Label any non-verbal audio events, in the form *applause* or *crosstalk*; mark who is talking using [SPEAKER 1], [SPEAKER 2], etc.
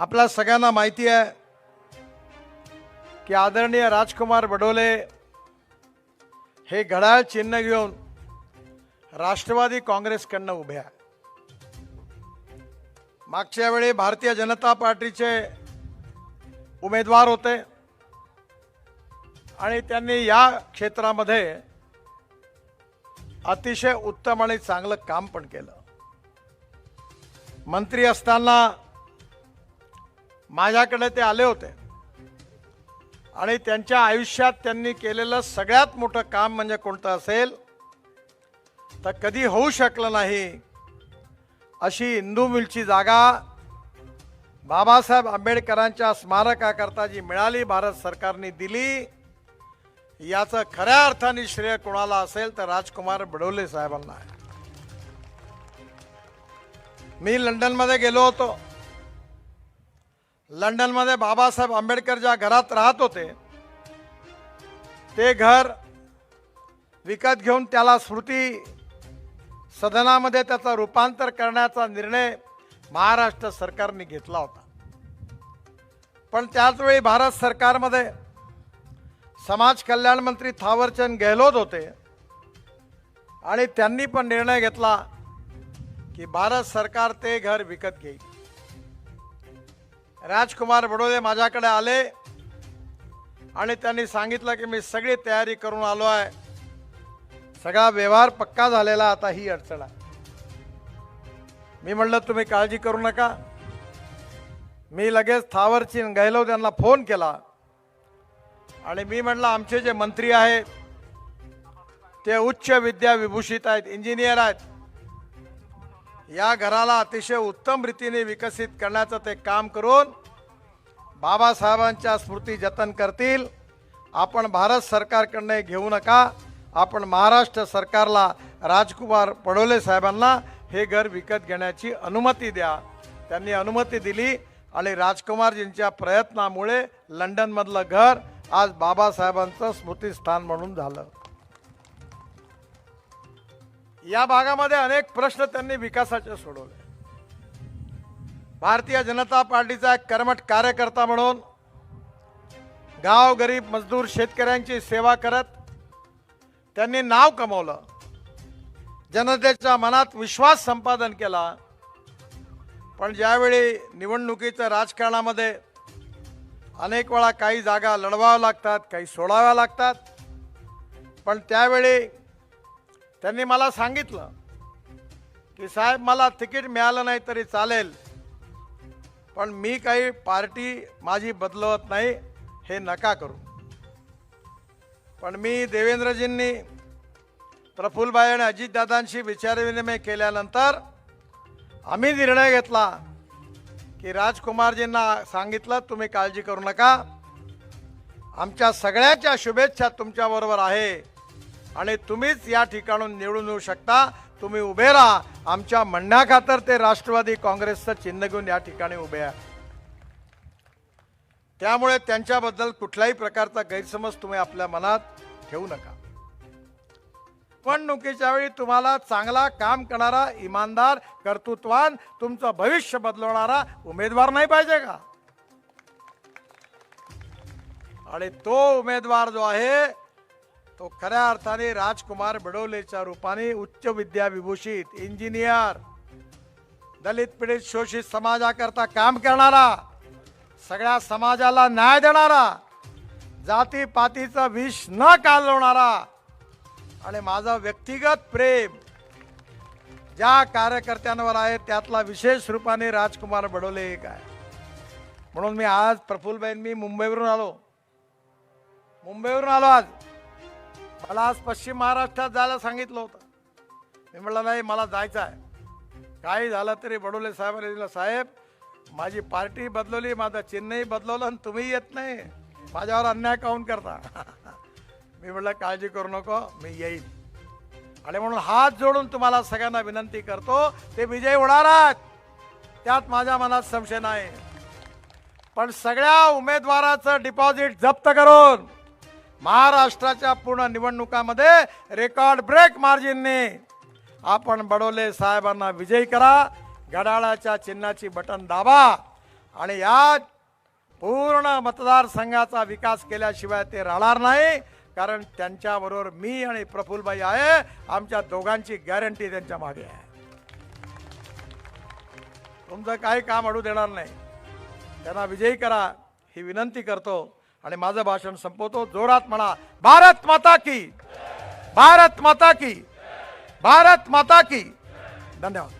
[SPEAKER 1] आपल्या सगळ्यांना माहिती आहे की आदरणीय राजकुमार बडोले हे घड्याळ चिन्ह घेऊन राष्ट्रवादी काँग्रेसकडनं उभे आहे. मागच्या वेळी भारतीय जनता पार्टीचे उमेदवार होते आणि त्यांनी या क्षेत्रामध्ये अतिशय उत्तम आणि चांगलं काम पण केलं. मंत्री असताना माझ्याकडे ते आले होते. आणि त्यांच्या आयुष्यात त्यांनी केलेलं सगळ्यात मोठं काम म्हणजे कोणतं असेल? तर कधी होऊ शकलं नाही अशी इंदू मिलची जागा बाबासाहेब आंबेडकरांच्या स्मारकाकरता जी मिळाली भारत सरकारने दिली याचं खऱ्या अर्थाने श्रेय कोणाला असेल तर राजकुमार बडोले साहेबांना मी लंडनमध्ये गेलो होतो. लंडनमध्ये बाबासाहेब आंबेडकर ज्या घरात राहत होते ते घर विकत घेऊन त्याला स्मृती सदनामध्ये त्याचं रूपांतर करण्याचा निर्णय महाराष्ट्र सरकारने घेतला होता. पण त्याचवेळी भारत सरकारमध्ये समाज कल्याण मंत्री थावरचंद गेहलोत होते आणि त्यांनी पण निर्णय घेतला की भारत सरकार ते घर विकत घेईल. राजकुमार बडोले माझ्याकडे आले आणि त्यांनी सांगितलं की मी सगळी तयारी करून आलो आहे. सगळा व्यवहार पक्का झालेला आता ही अडचण आहे. मी म्हणलं तुम्ही काळजी करू नका. मी लगेच थावरचीन गहलोत यांना फोन केला. आणि मी म्हटलं आमचे जे मंत्री आहेत ते उच्च विद्या विभूषित आहेत इंजिनियर आहेत या घराला अतिशय उत्तम रीतीने विकसित करण्याचं ते काम करून बाबासाहेबांच्या स्मृती जतन करतील. आपण भारत सरकारकडनं घेऊ नका. आपण महाराष्ट्र सरकारला राजकुमार पडोले साहेबांना हे घर विकत घेण्याची अनुमती द्या. त्यांनी अनुमती दिली आणि राजकुमारजींच्या प्रयत्नामुळे लंडनमधलं घर आज बाबासाहेबांचं स्मृतीस्थान म्हणून झालं. या भागामध्ये अनेक प्रश्न त्यांनी विकासाचे सोडवले. भारतीय जनता पार्टीचा एक कर्मठ कार्यकर्ता म्हणून गाव गरीब मजदूर शेतकऱ्यांची सेवा करत त्यांनी नाव कमवलं. जनतेच्या मनात विश्वास संपादन केला. पण ज्यावेळी निवडणुकीच्या राजकारणामध्ये अनेक वेळा काही जागा लढवाव्या लागतात काही सोडाव्या लागतात पण त्यावेळी त्यांनी मला सांगितलं की साहेब मला तिकीट मिळालं नाही तरी चालेल पण मी काही पार्टी माझी बदलवत नाही हे नका करू. पण मी देवेंद्रजींनी प्रफुल्लबाई आणि अजितदादांशी विचारविनिमय केल्यानंतर आम्ही निर्णय घेतला की राजकुमारजींना सांगितलं तुम्ही काळजी करू नका. आमच्या सगळ्याच्या शुभेच्छा तुमच्याबरोबर आहे. आणि तुम्हीच या ठिकाणून निवडून येऊ शकता. तुम्ही उभे राहा. आमच्या म्हणण्याखातर ते राष्ट्रवादी काँग्रेसचं चिन्ह घेऊन या ठिकाणी उभे आहे. त्यामुळे त्यांच्याबद्दल कुठल्याही प्रकारचा गैरसमज तुम्ही आपल्या मनात ठेवू नका. निवडणुकीच्या वेळी तुम्हाला चांगला काम करणारा इमानदार कर्तृत्वान तुमचं भविष्य बदलवणारा उमेदवार नाही पाहिजे का? आणि तो उमेदवार जो आहे तो खऱ्या अर्थाने राजकुमार बडोलेच्या रूपाने उच्च विद्या विभूषित इंजिनियर. दलित पीडित शोषित समाजाकरता काम करणारा सगळ्या समाजाला न्याय देणारा जातीपातीचं विष न कालवणारा आणि माझं व्यक्तिगत प्रेम ज्या कार्यकर्त्यांवर आहे त्यातला विशेष रूपाने राजकुमार बडोले एक आहे. म्हणून मी आज प्रफुल्लबाईन मी मुंबईवरून आलो. मुंबईवरून आलो आज. मला आज पश्चिम महाराष्ट्रात जायला सांगितलं होतं. मी म्हटलं नाही मला जायचं आहे. काही झालं तरी बडोले साहेबांनी दिलं साहेब माझी पार्टी बदलवली माझं चिन्हही बदलवलं आणि तुम्ही येत नाही. माझ्यावर अन्याय काऊन करता? *laughs* मी म्हटलं काळजी करू नको मी येईल आणि म्हणून हात जोडून तुम्हाला सगळ्यांना विनंती करतो ते विजय होणार आहात. त्यात माझ्या मनात संशय नाही. पण सगळ्या उमेदवाराचं डिपॉझिट जप्त करून महाराष्ट्राच्या पूर्ण निवडणुकामध्ये रेकॉर्ड ब्रेक मार्जिनने. आपण बडोले साहेबांना विजयी करा घड्याळाच्या चिन्हाची बटन दाबा आणि या पूर्ण मतदारसंघाचा विकास केल्याशिवाय ते राहणार नाही कारण त्यांच्याबरोबर मी आणि प्रफुल्लबाई आहे. आमच्या दोघांची गॅरंटी त्यांच्या मागे आहे. तुमचं काही काम अडू देणार नाही. त्यांना विजयी करा ही विनंती करतो. आणि माझं भाषण संपवतो. जोरात म्हणा भारत माता की. भारत माता की. भारत माता की. धन्यवाद.